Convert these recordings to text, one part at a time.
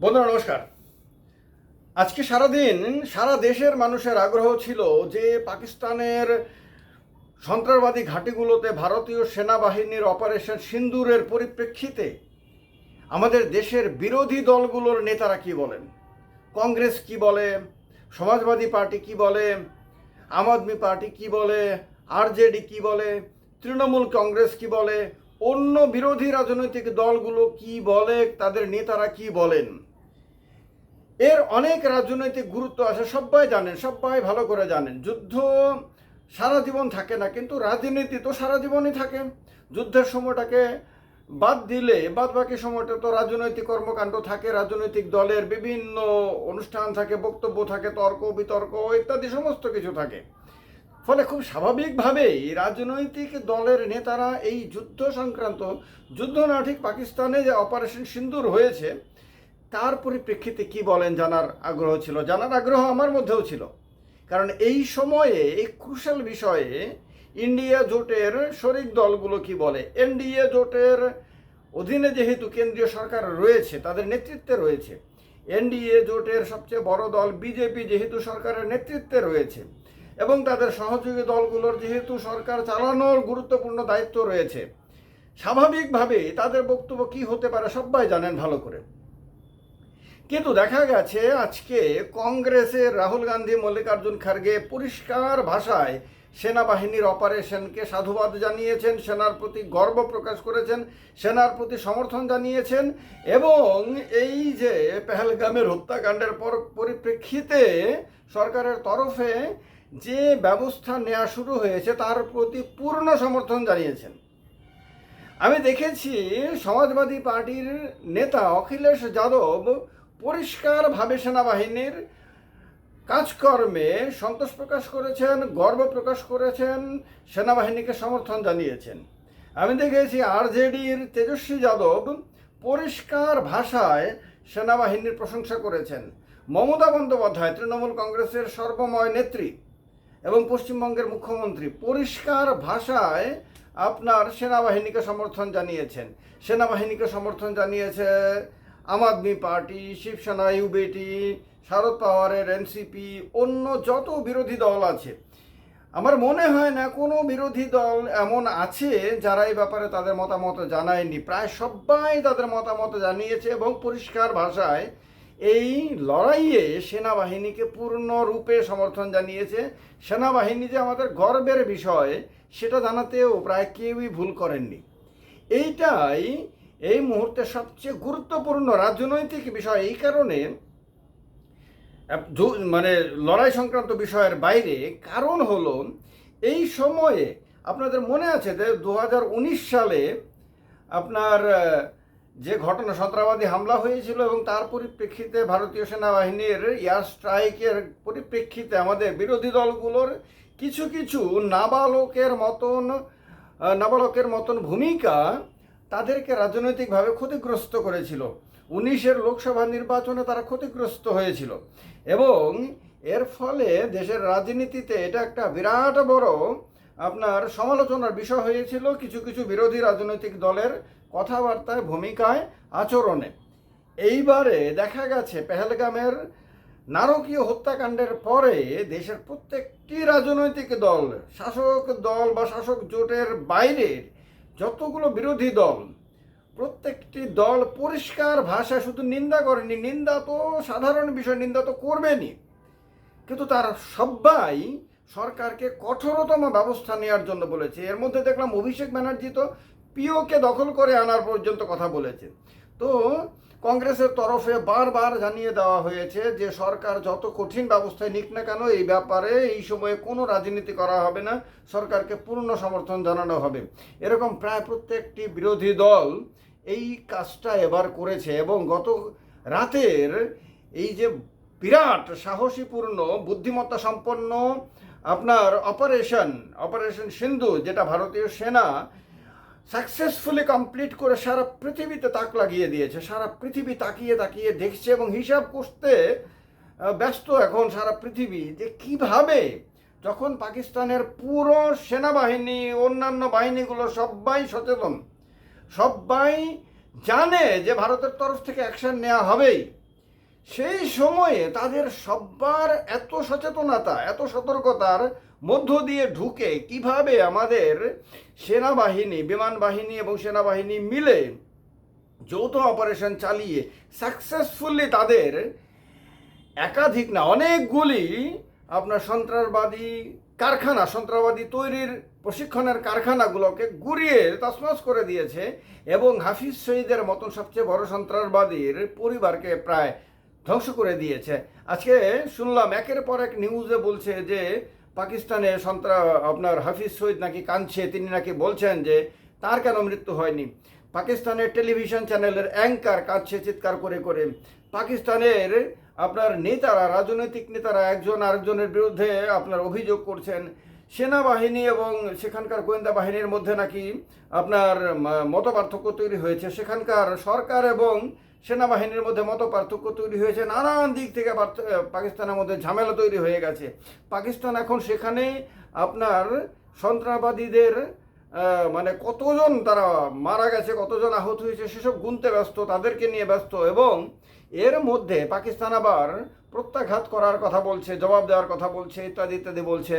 বন্ধুরা, নমস্কার। আজকে সারাদিন সারা দেশের মানুষের আগ্রহ ছিল যে পাকিস্তানের সন্ত্রাসবাদী ঘাঁটিগুলোতে ভারতীয় সেনাবাহিনীর অপারেশন সিন্দুরের পরিপ্রেক্ষিতে আমাদের দেশের বিরোধী দলগুলোর নেতারা কি বলেন? কংগ্রেস কি বলে? সমাজবাদী পার্টি কি বলে? আম আদমি পার্টি কি বলে? আরজেডি কি বলে? তৃণমূল কংগ্রেস কি বলে? অন্য বিরোধী রাজনৈতিক দলগুলো কি বলে, তাদের নেতারা কি বলেন? এর অনেক রাজনৈতিক গুরুত্ব আছে সবাই জানেন সবাই ভালো করে জানেন। যুদ্ধ সারা জীবন থাকে না, কিন্তু রাজনীতি তো সারা জীবনই থাকে। যুদ্ধের সময়টাকে বাদ দিলে, বাদ বাকি সময়টা তো রাজনৈতিক কর্মকাণ্ড থাকে, রাজনৈতিক দলের বিভিন্ন অনুষ্ঠান থাকে, বক্তব্য থাকে তর্ক বিতর্ক ইত্যাদি সমস্ত কিছু থাকে। ফলে খুব স্বাভাবিকভাবেই রাজনৈতিক দলের নেতারা এই যুদ্ধ সংক্রান্ত যুদ্ধ না, ঠিক পাকিস্তানে যে অপারেশন সিন্দুর হয়েছে, তার পরিপ্রেক্ষিতে কি বলেন জানার আগ্রহ ছিল? জানার আগ্রহ আমার মধ্যেও ছিল। কারণ এই সময়ে, এই ক্রুশাল বিষয়ে ইন্ডিয়া জোটের শরিক দলগুলো কি বলে? এনডিএ জোটের অধীনে যেহেতু কেন্দ্রীয় সরকার রয়েছে, তাদের নেতৃত্বে রয়েছে। এনডিএ জোটের সবচেয়ে বড় দল বিজেপি যেহেতু সরকারের নেতৃত্বে রয়েছে। এবং তাদের সহযোগী দলগুলোর যেহেতু সরকার চালানোর গুরুত্বপূর্ণ দায়িত্ব রয়েছে, স্বাভাবিকভাবে তাদের বক্তব্য কি হতে পারে সবাই জানেন ভালো করে। কিন্তু দেখা গেছে আজকে কংগ্রেসের রাহুল গান্ধী, মল্লিকার্জুন খার্গে পরিষ্কার ভাষায় সেনাবাহিনীর অপারেশনকে সাধুবাদ জানিয়েছেন, সেনার প্রতি গর্ব প্রকাশ করেছেন, সেনার প্রতি সমর্থন জানিয়েছেন এবং এই যে পেহেলগামের হত্যাকাণ্ডের পর পরিপ্রেক্ষিতে সরকারের তরফে যে ব্যবস্থা নেওয়া শুরু হয়েছে তার প্রতি পূর্ণ সমর্থন জানিয়েছেন। আমি দেখেছি সমাজবাদী পার্টির নেতা অখিলেশ যাদব পরিষ্কারভাবে সেনাবাহিনীর কাজকর্মে সন্তোষ প্রকাশ করেছেন, গর্ব প্রকাশ করেছেন, সেনাবাহিনীকে সমর্থন জানিয়েছেন। আমি দেখেছি আরজেডির তেজস্বী যাদব পরিষ্কার ভাষায় সেনাবাহিনীর প্রশংসা করেছেন। মমতা বন্দ্যোপাধ্যায়, তৃণমূল কংগ্রেসের সর্বময় নেত্রী। এবং পশ্চিমবঙ্গের মুখ্যমন্ত্রী পরিষ্কার ভাষায় আপনার সেনাবাহিনীকে সমর্থন জানিয়েছেন। সেনাবাহিনীকে সমর্থন জানিয়েছে আম আদমি পার্টি, শিবসেনা, ইউবিটি, শারদ পাওয়ারের এনসিপি, অন্য যত বিরোধী দল আছে। আমার মনে হয় না কোনো বিরোধী দল এমন আছে যারা এই ব্যাপারে তাদের মতামত জানায়নি। প্রায় সবাই তাদের মতামত জানিয়েছে এবং পরিষ্কার ভাষায় এই লড়াইয়ে সেনাবাহিনীকে পূর্ণরূপে সমর্থন জানিয়েছে। সেনাবাহিনী যে আমাদের গর্বের বিষয়, সেটা জানাতেও প্রায় কেউই ভুল করেননি। এইটাই এই মুহূর্তে সবচেয়ে গুরুত্বপূর্ণ রাজনৈতিক বিষয়। এই কারণে মানে লড়াই সংক্রান্ত বিষয়ের বাইরে কারণ হলো, এই সময়ে আপনাদের মনে আছে যে দু হাজার উনিশ সালে আপনার যে ঘটনা, সন্ত্রাসবাদী হামলা হয়েছিল এবং তার পরিপ্রেক্ষিতে ভারতীয় সেনাবাহিনীর এয়ার স্ট্রাইকের পরিপ্রেক্ষিতে আমাদের বিরোধী দলগুলোর কিছু কিছু নাবালকের মতন নাবালকের মতন ভূমিকা তাদেরকে রাজনৈতিকভাবে ক্ষতিগ্রস্ত করেছিল। উনিশের লোকসভা নির্বাচনে তারা ক্ষতিগ্রস্ত হয়েছিল এবং এর ফলে দেশের রাজনীতিতে এটা একটা বিরাট বড় আপনার সমালোচনার বিষয় হয়েছিল কিছু কিছু বিরোধী রাজনৈতিক দলের কথাবার্তায়, ভূমিকায়, আচরণে। এইবারে দেখা গেছে পেহেলগামের নারকীয় হত্যাকাণ্ডের পরে দেশের প্রত্যেকটি রাজনৈতিক দল, শাসক দল বা শাসক জোটের বাইরের যতগুলো বিরোধী দল, প্রত্যেকটি দল পরিষ্কার ভাষা শুধু নিন্দা করেনি, নিন্দা তো সাধারণ বিষয়, নিন্দা তো করবেনই। কিন্তু তার সবাই সরকারকে কঠোরতম ব্যবস্থা নেওয়ার জন্য বলেছে। এর মধ্যে দেখলাম অভিষেক ব্যানার্জি তো পিওকে দখল করে আনার পর্যন্ত কথা বলেছে। তো কংগ্রেসের তরফে বারবার জানিয়ে দেওয়া হয়েছে যে সরকার যত কঠিন ব্যবস্থায় নিক না কেন, এই ব্যাপারে এই সময়ে কোনো রাজনীতি করা হবে না। সরকারকে পূর্ণ সমর্থন জানানো হবে। এরকম প্রায় প্রত্যেকটি বিরোধী দল এই কাজটা এবার করেছে এবং গত রাতের এই যে বিরাট সাহসীপূর্ণ, বুদ্ধিমত্তা সম্পন্ন আপনার অপারেশন অপারেশন সিন্ধু, যেটা ভারতীয় সেনা সাকসেসফুলি কমপ্লিট করে সারা পৃথিবীতে তাক লাগিয়ে দিয়েছে। সারা পৃথিবী তাকিয়ে তাকিয়ে দেখছে এবং হিসাব করতে ব্যস্ত এখন সারা পৃথিবী যে কীভাবে যখন পাকিস্তানের পুরো সেনাবাহিনী, অন্যান্য বাহিনীগুলো সবাই সচেতন, সবাই জানে যে ভারতের তরফ থেকে অ্যাকশন নেওয়া হবেই। সেই সময়ে তাদের সবার এত সচেতনতা, এত সতর্কতার মধ্য দিয়ে ঢুকে কীভাবে আমাদের সেনাবাহিনী, বিমান বাহিনী এবং সেনাবাহিনী মিলে যৌথ অপারেশন চালিয়ে সাকসেসফুলি তাদের একাধিক না অনেকগুলি আপনার সন্ত্রাসবাদী কারখানা, সন্ত্রাসবাদী তৈরির প্রশিক্ষণের কারখানাগুলোকে গুড়িয়ে তছনছ করে দিয়েছে এবং হাফিজ শহীদের মতন সবচেয়ে বড় সন্ত্রাসবাদীর পরিবারকে প্রায় ধ্বংস করে দিয়েছে। আজকে শুনলাম একের পর এক নিউজে বলছে যে, পাকিস্তানে সন্ত্রা, আপনার হাফিজ শহীদ নাকি কাঁদছে, তিনি নাকি বলছেন যে, তার কেন মৃত্যু হয়নি? পাকিস্তানের টেলিভিশন চ্যানেলের অ্যাঙ্কার কাঁদছে চিৎকার করে করে। পাকিস্তানের আপনার নেতারা, রাজনৈতিক নেতারা একজন আরেকজনের বিরুদ্ধে আপনার অভিযোগ করছেন। সেনাবাহিনী এবং সেখানকার গোয়েন্দা বাহিনীর মধ্যে নাকি আপনার মত পার্থক্য তৈরি হয়েছে। সেখানকার সরকার এবং সেনাবাহিনীর মধ্যে মত পার্থক্য তৈরি হয়েছে, নানান দিক থেকে পাকিস্তানের মধ্যে ঝামেলা তৈরি হয়ে গেছে। পাকিস্তান এখন সেখানে আপনার সন্ত্রাসবাদীদের মানে কতজন তারা মারা গেছে, কতজন আহত হয়েছে, সেসব গুনতে ব্যস্ত, তাদেরকে নিয়ে ব্যস্ত এবং এর মধ্যে পাকিস্তান আবার প্রত্যাঘাত করার কথা বলছে, জবাব দেওয়ার কথা বলছে, ইত্যাদি ইত্যাদি বলছে।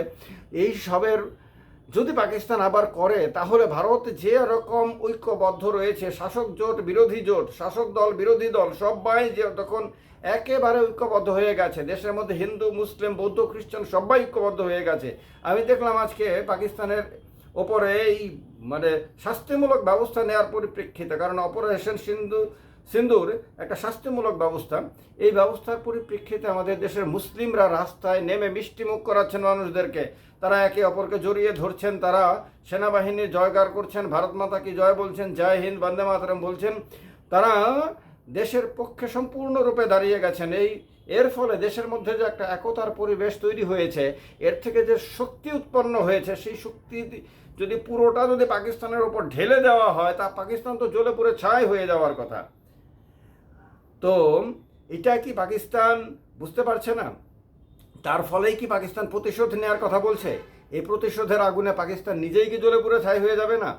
এই সবের যদি পাকিস্তান আবার করে, তাহলে ভারত যে রকম ঐক্যবদ্ধ রয়েছে, শাসক জোট, বিরোধী জোট, শাসক দল, বিরোধী দল সবাই যে তখন একেবারে ঐক্যবদ্ধ হয়ে গেছে। দেশের মধ্যে হিন্দু, মুসলিম, বৌদ্ধ, খ্রিস্টান সবাই ঐক্যবদ্ধ হয়ে গেছে। আমি দেখলাম আজকে পাকিস্তানের ওপরে এই মানে শাস্তিমূলক ব্যবস্থা নেওয়ার পরিপ্রেক্ষিতে, কারণ অপারেশন সিন্ধু সিন্দুর একটা শাস্তিমূলক ব্যবস্থা। এই ব্যবস্থার পরিপ্রেক্ষিতে আমাদের দেশের মুসলিমরা রাস্তায় নেমে মিষ্টিমুখ করাচ্ছেন মানুষদেরকে। তারা একে অপরকে জড়িয়ে ধরছেন, তারা সেনাবাহিনীর জয়গার করছেন, ভারত মাতা কি জয় বলছেন, জয় হিন্দ, বন্দে মাতরম বলছেন। তারা দেশের পক্ষে সম্পূর্ণরূপে দাঁড়িয়ে গেছেন। এই, এর ফলে দেশের মধ্যে যে একটা একতার পরিবেশ তৈরি হয়েছে, এর থেকে যে শক্তি উৎপন্ন হয়েছে, সেই শক্তি যদি পুরোটা যদি পাকিস্তানের ওপর ঢেলে দেওয়া হয়, তা পাকিস্তান তো জ্বলে পুড়ে ছাই হয়ে যাওয়ার কথা। তো এটা কি পাকিস্তান বুঝতে পারছে না? তার ফলেই কি পাকিস্তান প্রতিশোধ নেওয়ার কথা বলছে? এই প্রতিশোধের আগুনে পাকিস্তান নিজেই কি জ্বলে পুড়ে ছাই হয়ে যাবে না?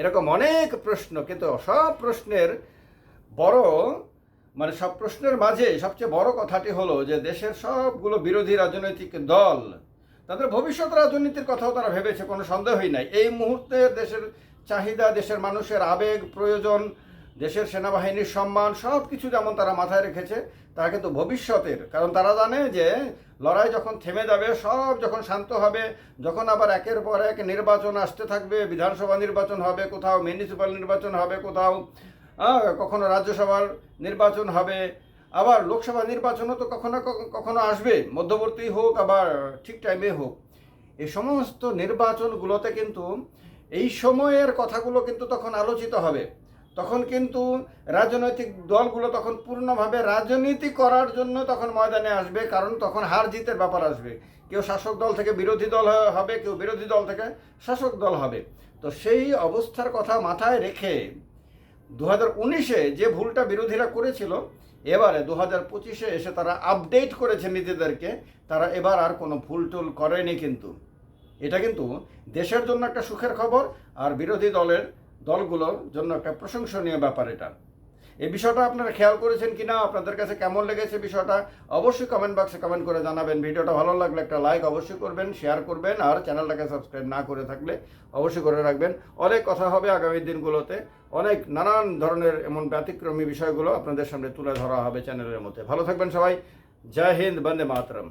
এরকম অনেক প্রশ্ন, কিন্তু সব প্রশ্নের বড় মানে সব প্রশ্নের মাঝে সবচেয়ে বড় কথাটি হলো যে দেশের সবগুলো বিরোধী রাজনৈতিক দল, তাদের ভবিষ্যৎ রাজনীতির কথাও তারা ভেবেছে, কোনো সন্দেহই নাই। এই মুহূর্তে দেশের চাহিদা, দেশের মানুষের আবেগ, প্রয়োজন দেশের সেনাবাহিনীর সম্মান সব কিছু যেমন তারা মাথায় রেখেছে, তারা কিন্তু ভবিষ্যতের। কারণ তারা জানে যে লড়াই যখন থেমে যাবে, সব যখন শান্ত হবে, যখন আবার একের পর এক নির্বাচন আসতে থাকবে, বিধানসভা নির্বাচন হবে, কোথাও মিউনিসিপ্যাল নির্বাচন হবে, কোথাও কখনো রাজ্যসভার নির্বাচন হবে, আবার লোকসভা নির্বাচনও তো কখনো কখ- কখনো আসবে, মধ্যবর্তী হোক, আবার ঠিক টাইমে হোক। এই সমস্ত নির্বাচনগুলোতে কিন্তু এই সময়ের কথাগুলো কিন্তু তখন আলোচিত হবে। তখন কিন্তু রাজনৈতিক দলগুলো তখন পূর্ণভাবে রাজনীতি করার জন্য তখন ময়দানে আসবে, কারণ তখন হার জিতের ব্যাপার আসবে। কেউ শাসক দল থেকে বিরোধী দল হবে, কেউ বিরোধী দল থেকে শাসক দল হবে। তো সেই অবস্থার কথা মাথায় রেখে দু হাজার উনিশে যে ভুলটা বিরোধীরা করেছিল, এবারে দু হাজার পঁচিশে এসে তারা আপডেট করেছে নিজেদেরকে, তারা এবার আর কোনো ভুল টুল করেনি কিন্তু। এটা কিন্তু দেশের জন্য একটা সুখের খবর, আর বিরোধী দলের দলগুলোর জন্য একটা প্রশংসনীয় ব্যাপার এটা। এই বিষয়টা আপনারা খেয়াল করেছেন কিনা, আপনাদের কাছে কেমন লেগেছে বিষয়টা, অবশ্যই কমেন্ট বক্সে কমেন্ট করে জানাবেন। ভিডিওটা ভালো লাগলে একটা লাইক অবশ্যই করবেন শেয়ার করবেন, আর চ্যানেলটাকে সাবস্ক্রাইব না করে থাকলে অবশ্যই করে রাখবেন। অনেক কথা হবে আগামী দিনগুলোতে। অনেক নানান ধরনের এমন ব্যতিক্রমী বিষয়গুলো আপনাদের সামনে তুলে ধরা হবে চ্যানেলের মধ্যে। ভালো থাকবেন সবাই। জয় হিন্দ, বন্দে মাতরম।